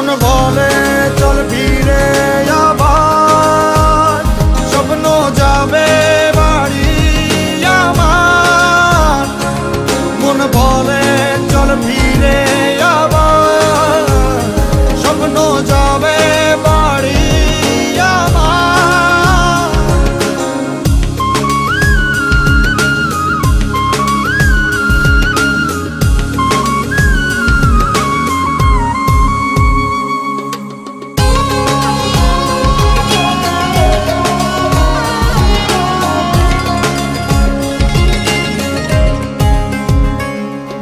মন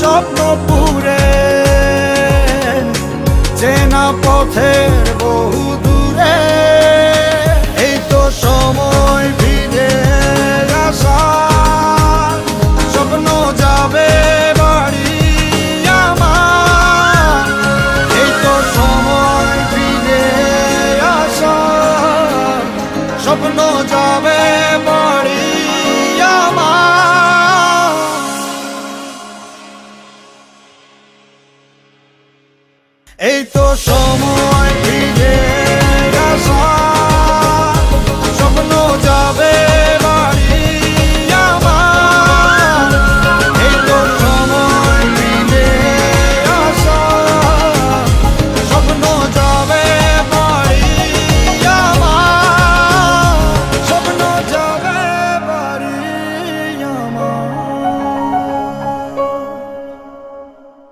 স্বপ্ন পুরে। চেনা পথের বহু দূরে। এই তো সময় ফিরে আসা স্বপ্ন যাবে বাড়ি আমার। সময় ফিরে আসা স্বপ্ন যাবে বাড়ি এই তো সময়